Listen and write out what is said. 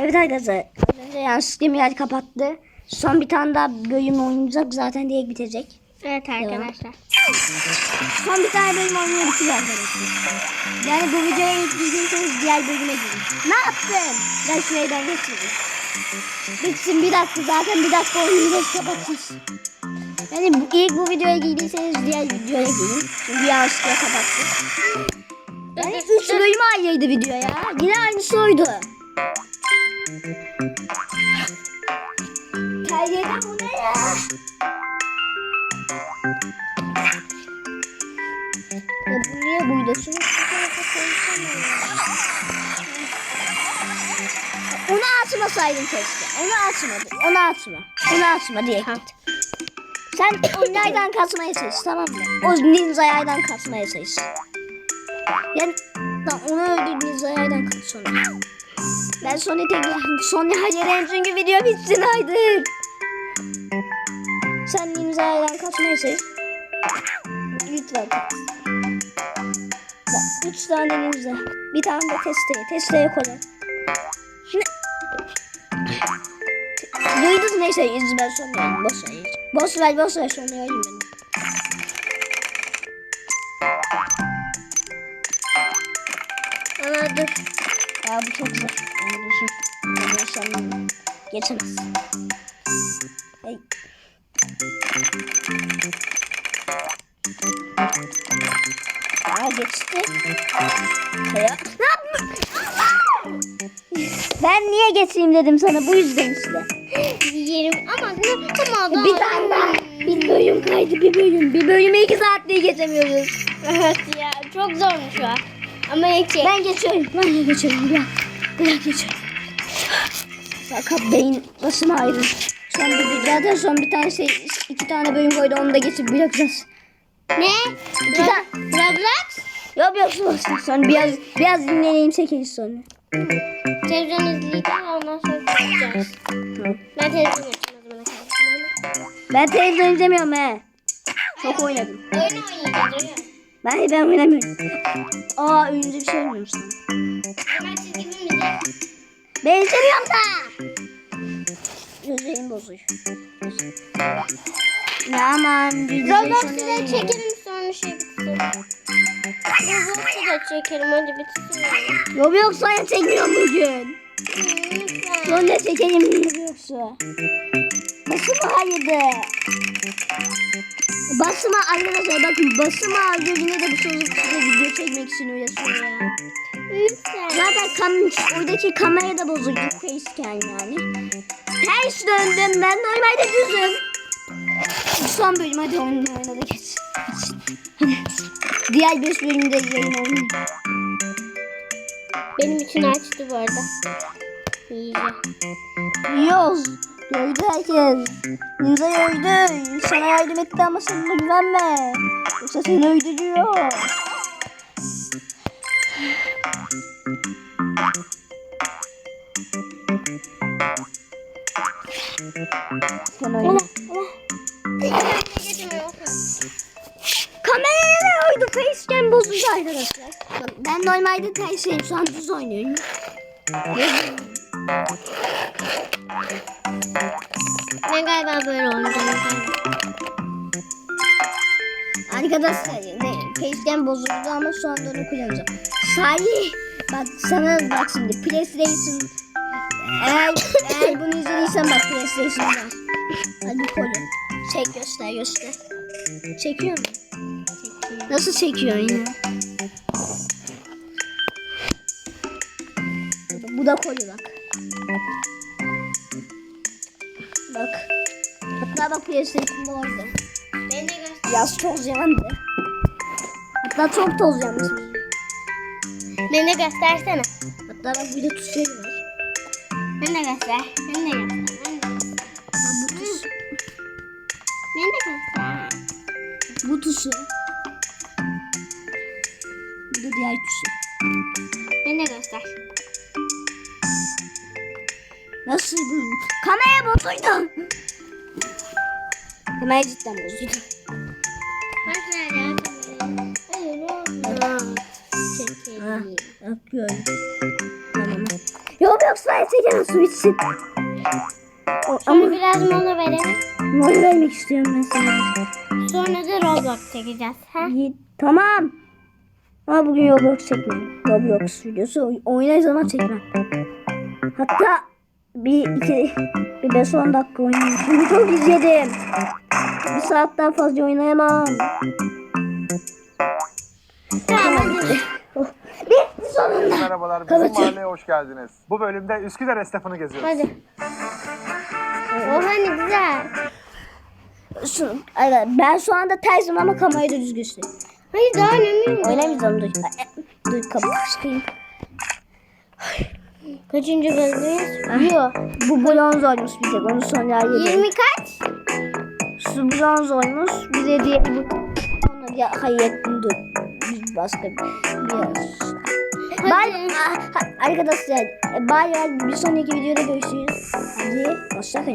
Evet arkadaşlar. Az önce yanlışlıkla Miray kapattı. Son bir tane daha bölüm oynayacak. Zaten direkt bitecek. Evet arkadaşlar. Son bir tane bölüm oynuyor bitiyor arkadaşlar. Yani bu videoya izlediyseniz diğer bölüme girin. Ne yaptın? Ben şurayı ben geçirdim. Bitsin bir dakika zaten bir dakika oynayacağız kapatacağız. Yani bu, ilk bu videoya girdiyseniz diğer videoya girin. Çünkü yanlışlıkla kapattık. Yani üç bölüm ayrıydı video ya. Yine aynısı oydu. Kaydeden bu ne ya? Bu niye buydu? Şunu şu tarafa koysana. Onu açmasaydın keşke. Onu açmadın. Onu açma. Onu açma diye git. Sen o yaydan kaçmaya çalış tamam mı? O ninja yaydan kaçmaya çalış. Yani lan onu öldür ninja yaydan kaç sonra. Ben Sony tek Sony hayır çünkü video bitsin artık. Sen yaydan kaçmaya çalış. Lütfen. Bak üç tane ninja. Bir tane de testeye. Testeye koyalım. Duydunuz neyse yüzü ben sonra yerim. Boş ver. Boş ver boş ver sonra yerim ben. Çok zor. Düşün. Yani inşallah geçemez. Hey. Aa geçti. Ya. Ne yapma? Ben niye geçeyim dedim sana bu yüzden işte. Yerim ama ne tamam Bir tane daha. Bir bölüm kaydı bir bölüm. Bir bölümü iki saatte geçemiyoruz. Evet ya çok zormuş ya. Ama iki. Ben geçiyorum. Ben de geçiyorum. Bırak. Bırak geçiyorum. Fakat beyin basım ayrı. Son bir, zaten son bir tane şey, iki tane bölüm koydu onu da geçip bırakacağız. Ne? İki tane. Roblox? Yok yok sus. Sonra biraz biraz dinleneyim çekeriz sonra. Televizyon izleyeceğiz ondan sonra çıkacağız. Ben televizyon kadar. Ben televizyon izlemiyorum he. Çok oynadım. Oyun oynayacağız oyun. Ben ben oynamıyorum. Aa oyuncu bir şey oynuyorum sana. Ben çizgi film izleyeyim. Ben izlemiyorum da. Gözlerim bozuyor. Ya aman. Roblox'u da çekelim sonra şey bitsin. Roblox'u da çekelim hadi bitsin. Yok sana çekmiyorum bugün. Sonra çekelim yoksa. Basıma hayırdı. Basıma arkadaşlar bakın basıma gözüne de bu çocuk size video çekmek için uğraşıyor ya. Zaten kam oradaki kamera da bozuldu facecam yani. Ters döndüm ben normalde düzüm. Son bölüm hadi oyunu oyna da geç. Diğer 5 bölümde yayın oynayayım. Benim için açtı bu arada. Yiyoruz. Gördü herkes. Ninja öldü. Sana yardım etti ama sen güvenme. Yoksa seni öldürüyor. Sen oyna. Kameraya oydu? Facecam bozuldu arkadaşlar. Ben normalde tel şeyim şu an düz oynuyorum. Ben galiba böyle oynayacağım. Arkadaşlar facecam bozuldu ama şu anda onu kullanacağım. Salih bak sana bak şimdi PlayStation eğer, eğer bunu izlediysen bak PlayStation'da. Hadi koy. Çek göster göster. Çekiyor mu? Nasıl çekiyor yine? Bu da koyu bak. Bak. Hatta bak PlayStation'da orada. Ben de göster. Biraz toz yandı. Hatta çok toz yanmış. Ben de göstersene. Hatta bak bir de tuşları var. Ben de göster. Ben de göster. Ben bu tuş. Ben de göster. Bu tuşu. Bu da diğer tuşu. Ben de göster. Nasıl bu? Kamera bozuldu. Kamera cidden bozuldu. Hayır olmaz. Ha, Çekelim. yapıyorum. Tamam. Roblox'la çekemem su bitsin. O, Sonra ama biraz mola verelim. mola vermek istiyorum ben sana. Sonra da Roblox çekeceğiz. Ha? İyi, tamam. Ama bugün Roblox çekmem. Roblox videosu oy- oynayı zaman çekmem. Hatta bir iki bir beş on dakika oynayayım. Çünkü çok izledim. Bir saatten fazla oynayamam. Tamam hadi. Sonunda. Merhabalar, bizim Kalıcı. mahalleye hoş geldiniz. Bu bölümde Üsküdar esnafını geziyoruz. Hadi. Oha ne güzel. Şu, Ay, ben şu anda tersim ama kamerayı da düz göstereyim. Hayır daha önemli. Oynamayacağım dur. Ay, ay, Dur kapı sıkayım. Kaçıncı bölümdeyiz? Yok. Bu bronz oymuş bir tek onu sonra yedim. 20 kaç? Su bronz oymuş. Bir de diye bu. Onu ya hayır dur. Biz başka bir biraz. Bay, arkadaşlar, bay bay. Bir sonraki videoda görüşürüz. Hadi, hoşçakalın.